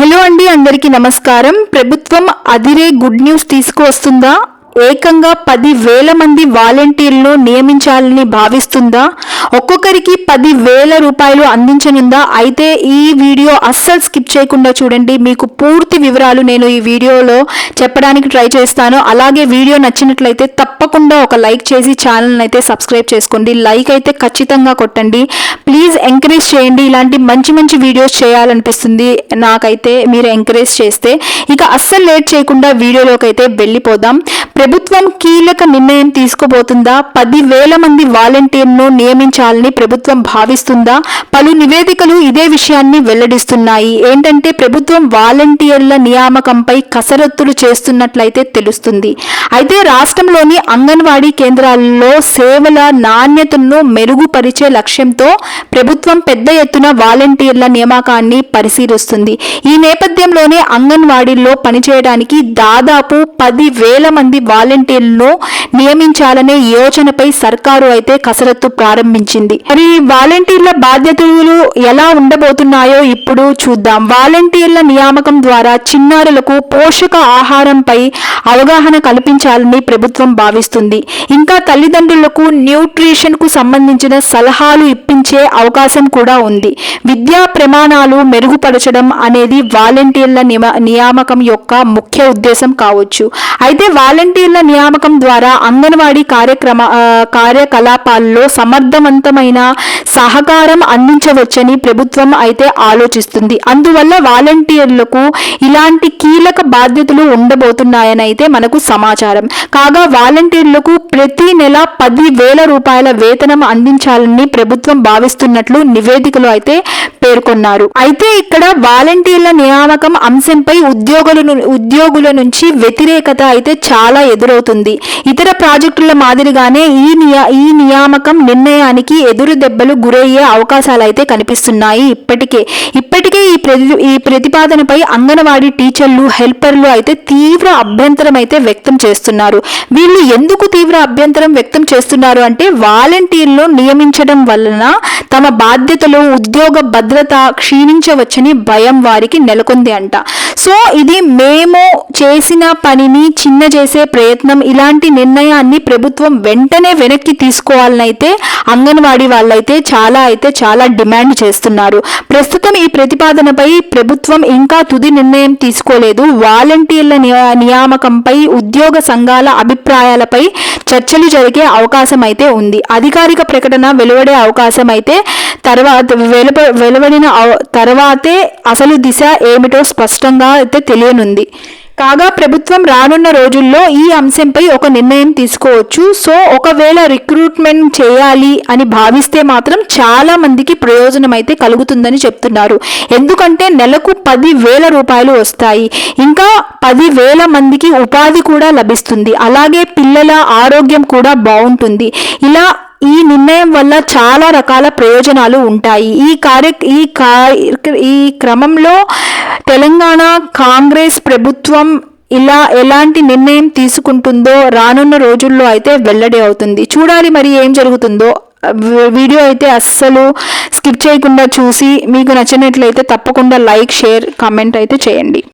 Hello అండి అందరికీ నమస్కారం. ప్రభుత్వం అదిరే గుడ్ న్యూస్ తీసుకువస్తుందా? ఏకంగా పది వేల మంది వాలంటీర్లను నియమించాలని భావిస్తుందా? ఒక్కొక్కరికి పది వేల రూపాయలు అందించనుందా? అయితే ఈ వీడియో అస్సలు స్కిప్ చేయకుండా చూడండి. మీకు పూర్తి వివరాలు నేను ఈ వీడియోలో చెప్పడానికి ట్రై చేస్తాను. అలాగే వీడియో నచ్చినట్లయితే తప్పకుండా ఒక లైక్ చేసి ఛానల్ని అయితే సబ్స్క్రైబ్ చేసుకోండి. లైక్ అయితే ఖచ్చితంగా కొట్టండి. ప్లీజ్ ఎంకరేజ్ చేయండి. ఇలాంటి మంచి మంచి వీడియోస్ చేయాలనిపిస్తుంది నాకైతే మీరు ఎంకరేజ్ చేస్తే. ఇక అస్సలు లేట్ చేయకుండా వీడియోలోకి అయితే వెళ్ళిపోదాం. ప్రభుత్వం కీలక నిర్ణయం తీసుకోబోతుందా? పదివేల మంది వాలంటీర్ను నియమించాలని ప్రభుత్వం భావిస్తుందా? పలు నివేదికలు ఇదే విషయాన్ని వెల్లడిస్తున్నాయి. ఏంటంటే ప్రభుత్వం వాలంటీర్ల నియామకంపై కసరత్తులు చేస్తున్నట్లయితే తెలుస్తుంది. అయితే రాష్ట్రంలోని అంగన్వాడీ కేంద్రాల్లో సేవల నాణ్యతను మెరుగుపరిచే లక్ష్యంతో ప్రభుత్వం పెద్ద ఎత్తున వాలంటీర్ల నియామకాన్ని పరిశీలిస్తుంది. ఈ నేపథ్యంలోనే అంగన్వాడీల్లో పనిచేయడానికి దాదాపు పది వేల మంది వాలంటీర్లను నియమించాలనే యోచనపై సర్కారు అయితే కసరత్తు ప్రారంభించింది. మరి వాలంటీర్ల బాధ్యతలు ఎలా ఉండబోతున్నాయో ఇప్పుడు చూద్దాం. వాలంటీర్ల నియామకం ద్వారా చిన్నారులకు పోషక ఆహారంపై అవగాహన కల్పించాలని ప్రభుత్వం భావిస్తుంది. ఇంకా తల్లిదండ్రులకు న్యూట్రిషన్కు సంబంధించిన సలహాలు ఇప్పించే అవకాశం కూడా ఉంది. విద్యా ప్రమాణాలు మెరుగుపరచడం అనేది వాలంటీర్ల నియామకం యొక్క ముఖ్య ఉద్దేశం కావచ్చు. అయితే వాలంటీర్ల నియామకం ద్వారా అంగన్వాడీ కార్యక్రమ కార్యకలాపాల్లో సమర్థవంతమైన సహకారం అందించవచ్చని ప్రభుత్వం అయితే ఆలోచిస్తుంది. అందువల్ల వాలంటీర్లకు ఇలాంటి కీలక బాధ్యతలు ఉండబోతున్నాయని అయితే మనకు సమాచారం. కాగా వాలంటీర్లకు ప్రతి నెల పది వేల రూపాయల వేతనం అందించాలని ప్రభుత్వం భావిస్తున్నట్లు నివేదికలు అయితే పేర్కొన్నారు. అయితే ఇక్కడ వాలంటీర్ల నియామకం అంశంపై ఉద్యోగుల ఉద్యోగుల నుంచి వ్యతిరేకత అయితే చాలా ఎదురవుతుంది. ఇతర ప్రాజెక్టుల మాదిరిగానే ఈ నియా ఈ నియామకం నిర్ణయానికి ఎదురు దెబ్బలు గురయ్యే అవకాశాలు అయితే కనిపిస్తున్నాయి. ఇప్పటికే ఇప్పటికే ఈ ప్రతి ఈ ప్రతిపాదనపై అంగన్వాడీ టీచర్లు హెల్పర్లు అయితే తీవ్ర అభ్యంతరం అయితే వ్యక్తం చేస్తున్నారు. వీళ్ళు ఎందుకు తీవ్ర అభ్యంతరం వ్యక్తం చేస్తున్నారు అంటే వాలంటీర్లు నియమించడం వలన తమ బాధ్యతలు ఉద్యోగ భద్రత క్షీణించవచ్చని భయం వారికి నెలకొంది అంట. సో ఇది మేము చేసిన పనిని చిన్న చేసే ప్రయత్నం ఇలాంటి నిర్ణయాన్ని ప్రభుత్వం వెంటనే వెనక్కి తీసుకోవాలని అయితే అంగన్వాడీ వాళ్ళైతే చాలా అయితే చాలా డిమాండ్ చేస్తున్నారు. ప్రస్తుతం ఈ ప్రతిపాదనపై ప్రభుత్వం ఇంకా తుది నిర్ణయం తీసుకోలేదు. వాలంటీర్ల నియామకంపై ఉద్యోగ సంఘాల అభిప్రాయాలపై చర్చలు జరిగే అవకాశం అయితే ఉంది. అధికారిక ప్రకటన వెలువడే అవకాశం అయితే తర్వాత వెలువ వెలువడిన తర్వాతే అసలు దిశ ఏమిటో స్పష్టంగా అయితే తెలియనుంది. కాగా ప్రభుత్వం రానున్న రోజుల్లో ఈ అంశంపై ఒక నిర్ణయం తీసుకోవచ్చు. సో ఒకవేళ రిక్రూట్మెంట్ చేయాలి అని భావిస్తే మాత్రం చాలా మందికి ప్రయోజనం అయితే కలుగుతుందని చెప్తున్నారు. ఎందుకంటే నెలకు పది వేల రూపాయలు వస్తాయి. ఇంకా పది వేల మందికి ఉపాధి కూడా లభిస్తుంది. అలాగే పిల్లల ఆరోగ్యం కూడా బాగుంటుంది. ఇలా ఈ నిర్ణయం వల్ల చాలా రకాల ప్రయోజనాలు ఉంటాయి. ఈ కార్య ఈ ఈ క్రమంలో తెలంగాణ కాంగ్రెస్ ప్రభుత్వం ఇలా ఎలాంటి నిర్ణయం తీసుకుంటుందో రానున్న రోజుల్లో అయితే వెల్లడి అవుతుంది. చూడాలి మరి ఏం జరుగుతుందో. వీడియో అయితే అస్సలు స్కిప్ చేయకుండా చూసి మీకు నచ్చినట్లయితే తప్పకుండా లైక్ షేర్ కామెంట్ అయితే చేయండి.